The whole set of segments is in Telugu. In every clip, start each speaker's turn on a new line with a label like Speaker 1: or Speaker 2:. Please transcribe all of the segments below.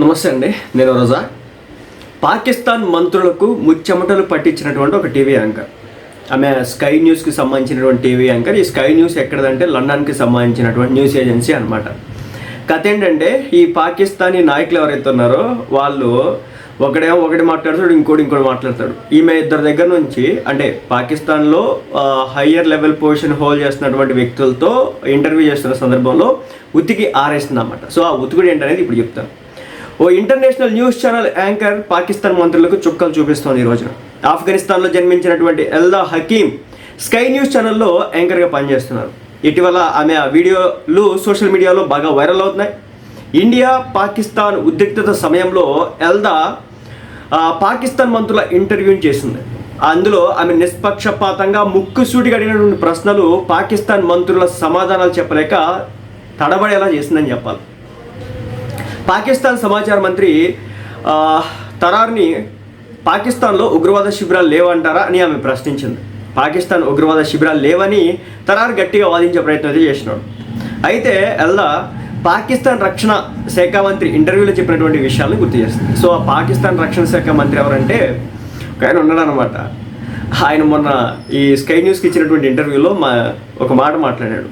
Speaker 1: నమస్తే అండి నేను రోజా. పాకిస్తాన్ మంత్రులకు ముచ్చెమటలు పట్టించినటువంటి ఒక టీవీ యాంకర్. ఆమె స్కై న్యూస్కి సంబంధించినటువంటి టీవీ యాంకర్. ఈ స్కై న్యూస్ ఎక్కడదంటే లండన్కి సంబంధించినటువంటి న్యూస్ ఏజెన్సీ అనమాట కథ ఏంటంటే ఈ పాకిస్తానీ నాయకులు ఎవరైతే ఉన్నారో వాళ్ళు ఒకడేమో ఒకటి మాట్లాడతాడు ఇంకోటి ఇంకోటి మాట్లాడతాడు. ఈమె ఇద్దరి దగ్గర నుంచి అంటే పాకిస్తాన్లో హయ్యర్ లెవెల్ పొజిషన్ హోల్డ్ చేస్తున్నటువంటి వ్యక్తులతో ఇంటర్వ్యూ చేస్తున్న సందర్భంలో ఉతికి ఆరేస్తుంది అన్నమాట సో ఆ ఉతికుడు ఏంటనేది ఇప్పుడు చెప్తాను. ఓ international news channel anchor Pakistan మంత్రులకు చుక్కలు చూపిస్తోంది ఈ రోజున. ఆఫ్ఘనిస్తాన్లో జన్మించినటువంటి ఎల్దా హకీమ్ స్కై న్యూస్ ఛానల్లో యాంకర్గా పనిచేస్తున్నారు. ఇటీవల ఆమె ఆ వీడియోలు సోషల్ మీడియాలో బాగా వైరల్ అవుతున్నాయి. ఇండియా పాకిస్తాన్ ఉద్రిక్తత సమయంలో ఎల్దా పాకిస్తాన్ మంత్రుల ఇంటర్వ్యూని చేసింది. అందులో ఆమె నిష్పక్షపాతంగా ముక్కుసూటిగా అడిగినటువంటి ప్రశ్నలు పాకిస్తాన్ మంత్రుల సమాధానాలు చెప్పలేక తడబడేలా చేసిందని చెప్పాలి. పాకిస్తాన్ సమాచార మంత్రి తరార్ని పాకిస్తాన్లో ఉగ్రవాద శిబిరాలు లేవంటారా అని ఆమె ప్రశ్నించింది. పాకిస్తాన్ ఉగ్రవాద శిబిరాలు లేవని తరార్ గట్టిగా వాదించే ప్రయత్నం అయితే చేసినాడు. అయితే ఎల్లా పాకిస్తాన్ రక్షణ శాఖ మంత్రి ఇంటర్వ్యూలో చెప్పినటువంటి విషయాలను గుర్తు చేస్తుంది. సో ఆ పాకిస్తాన్ రక్షణ శాఖ మంత్రి ఎవరంటే ఒక ఆయన ఉన్నాడనమాట ఆయన మొన్న ఈ స్కై న్యూస్కి ఇచ్చినటువంటి ఇంటర్వ్యూలో మా ఒక మాట మాట్లాడాడు.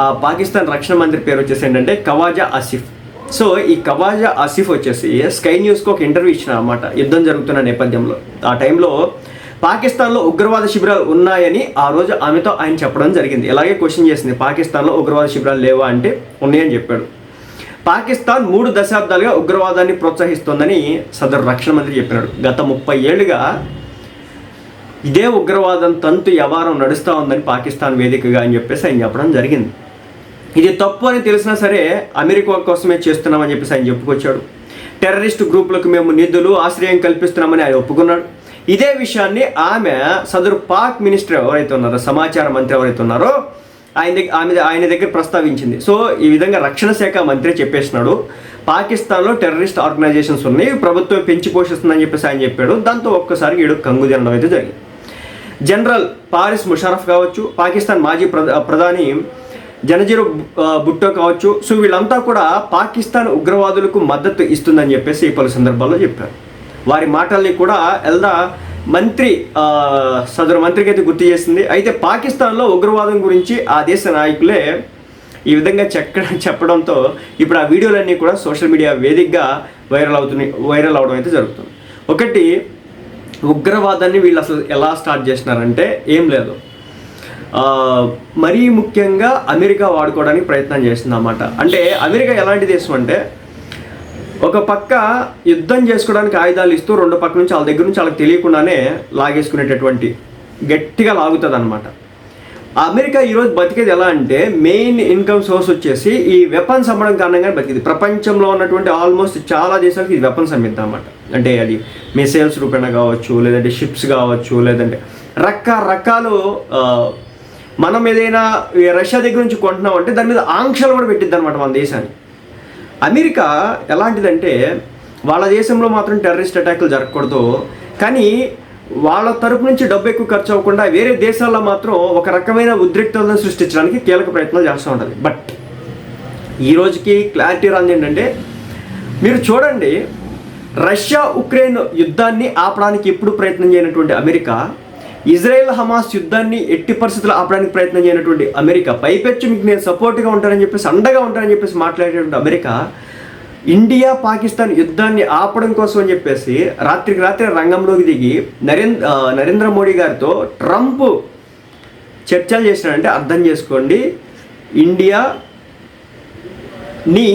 Speaker 1: ఆ పాకిస్తాన్ రక్షణ మంత్రి పేరు వచ్చేసి ఏంటంటే కవాజా ఆసిఫ్. సో ఈ కవాజా ఆసిఫ్ వచ్చేసి స్కై న్యూస్కి ఒక ఇంటర్వ్యూ ఇచ్చిన అనమాట యుద్ధం జరుగుతున్న నేపథ్యంలో. ఆ టైంలో పాకిస్తాన్లో ఉగ్రవాద శిబిరాలు ఉన్నాయని ఆ రోజు ఆమెతో ఆయన చెప్పడం జరిగింది. ఇలాగే క్వశ్చన్ చేసింది పాకిస్తాన్లో ఉగ్రవాద శిబిరాలు లేవా అంటే ఉన్నాయని చెప్పాడు. పాకిస్తాన్ మూడు దశాబ్దాలుగా ఉగ్రవాదాన్ని ప్రోత్సహిస్తోందని సదరు రక్షణ మంత్రి చెప్పినాడు. గత ముప్పై ఏళ్ళుగా ఇదే ఉగ్రవాదం తంతు వ్యవహారం నడుస్తూ ఉందని పాకిస్తాన్ వేదికగా అని చెప్పేసి ఆయన చెప్పడం జరిగింది. ఇది తప్పు అని తెలిసినా సరే అమెరికా కోసమే చేస్తున్నామని చెప్పేసి ఆయన చెప్పుకొచ్చాడు. టెర్రరిస్ట్ గ్రూపులకు మేము నిధులు ఆశ్రయం కల్పిస్తున్నామని ఆయన ఒప్పుకున్నాడు. ఇదే విషయాన్ని ఆమె సదరు పాక్ మినిస్టర్ ఎవరైతే ఉన్నారో సమాచార మంత్రి ఎవరైతే ఉన్నారో ఆయన దగ్గర ఆమె ఆయన దగ్గర ప్రస్తావించింది. సో ఈ విధంగా రక్షణ శాఖ మంత్రి చెప్పేసినాడు. పాకిస్తాన్లో టెర్రరిస్ట్ ఆర్గనైజేషన్స్ ఉన్నాయి ప్రభుత్వం పెంచి పోషిస్తుందని చెప్పేసి ఆయన చెప్పాడు. దాంతో ఒక్కసారి ఈడు కంగు తినడం అయితే జరిగింది. జనరల్ పారిస్ ముషారఫ్ కావచ్చు పాకిస్తాన్ మాజీ ప్రధాని జనజీరు బుట్టో భుట్టో కావచ్చు. సో వీళ్ళంతా కూడా పాకిస్తాన్ ఉగ్రవాదులకు మద్దతు ఇస్తుందని చెప్పేసి పలు సందర్భాల్లో చెప్పారు. వారి మాటల్ని కూడా ఎల్దా మంత్రి సదరు మంత్రికి అయితే గుర్తు చేసింది. అయితే పాకిస్తాన్లో ఉగ్రవాదం గురించి ఆ దేశ నాయకులే ఈ విధంగా చెక్క చెప్పడంతో ఇప్పుడు ఆ వీడియోలన్నీ కూడా సోషల్ మీడియా వేదికగా వైరల్ అవుతున్నాయి వైరల్ అవడం అయితే జరుగుతుంది. ఒకటి ఉగ్రవాదాన్ని వీళ్ళు అసలు ఎలా స్టార్ట్ చేసినారంటే ఏం లేదు. మరీ ముఖ్యంగా అమెరికా వాడుకోవడానికి ప్రయత్నం చేస్తుంది అన్నమాట అంటే అమెరికా ఎలాంటి దేశం అంటే ఒక పక్క యుద్ధం చేసుకోవడానికి ఆయుధాలు ఇస్తూ రెండు పక్క నుంచి వాళ్ళ దగ్గర నుంచి వాళ్ళకి తెలియకుండానే లాగేసుకునేటటువంటి గట్టిగా లాగుతుంది అనమాట అమెరికా ఈరోజు బతికేది ఎలా అంటే మెయిన్ ఇన్కమ్ సోర్స్ వచ్చేసి ఈ వెపన్స్ అమ్మడం కారణంగా బతికింది. ప్రపంచంలో ఉన్నటువంటి ఆల్మోస్ట్ చాలా దేశాలకు ఇది వెపన్స్ అమ్మిద్దాం అన్నమాట అంటే అది మిసైల్స్ రూపేణ కావచ్చు లేదంటే షిప్స్ కావచ్చు లేదంటే రకరకాలు మనం ఏదైనా రష్యా దగ్గర నుంచి కొంటున్నాం అంటే దాని మీద ఆంక్షలు కూడా పెట్టిద్ది అనమాట మన దేశాన్ని. అమెరికా ఎలాంటిదంటే వాళ్ళ దేశంలో మాత్రం టెర్రరిస్ట్ అటాకులు జరగకూడదు. కానీ వాళ్ళ తరపు నుంచి డబ్బు ఎక్కువ ఖర్చు అవ్వకుండా వేరే దేశాల్లో మాత్రం ఒక రకమైన ఉద్రిక్తతను సృష్టించడానికి కీలక ప్రయత్నాలు చేస్తూ ఉంటుంది బట్ ఈ రోజుకి క్లారిటీ రాంది ఏంటంటే మీరు చూడండి రష్యా ఉక్రెయిన్ యుద్ధాన్ని ఆపడానికి ఎప్పుడు ప్రయత్నం చేయనటువంటి అమెరికా ఇజ్రాయెల్ హమాస్ యుద్ధాన్ని ఎట్టి పరిస్థితులు ఆపడానికి ప్రయత్నం చేయనటువంటి అమెరికా పైపెచ్చు మీకు నేను సపోర్ట్గా ఉంటానని చెప్పేసి అండగా ఉంటానని చెప్పేసి మాట్లాడేటువంటి అమెరికా ఇండియా పాకిస్తాన్ యుద్ధాన్ని ఆపడం కోసం అని చెప్పేసి రాత్రికి రాత్రి రంగంలోకి దిగి నరేంద్ర నరేంద్ర మోడీ గారితో ట్రంప్ చర్చలు చేసినాడంటే అర్థం చేసుకోండి. ఇండియా నీ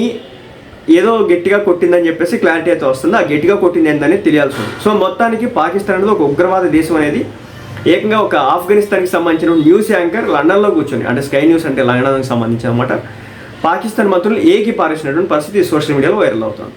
Speaker 1: ఏదో గట్టిగా కొట్టిందని చెప్పేసి క్లారిటీ అయితే వస్తుంది. ఆ గట్టిగా కొట్టింది ఏంటని తెలియాల్సి ఉంది సో మొత్తానికి పాకిస్తాన్ అనేది ఒక ఉగ్రవాద దేశం అనేది ఏకంగా ఒక ఆఫ్ఘనిస్తాన్కి సంబంధించిన న్యూస్ యాంకర్ లండన్లో కూర్చొని అంటే స్కై న్యూస్ అంటే లండన్కి సంబంధించిన అనమాట పాకిస్తాన్ మంత్రులు ఏకి పారేసినటువంటి పరిస్థితి సోషల్ మీడియాలో వైరల్ అవుతుంది.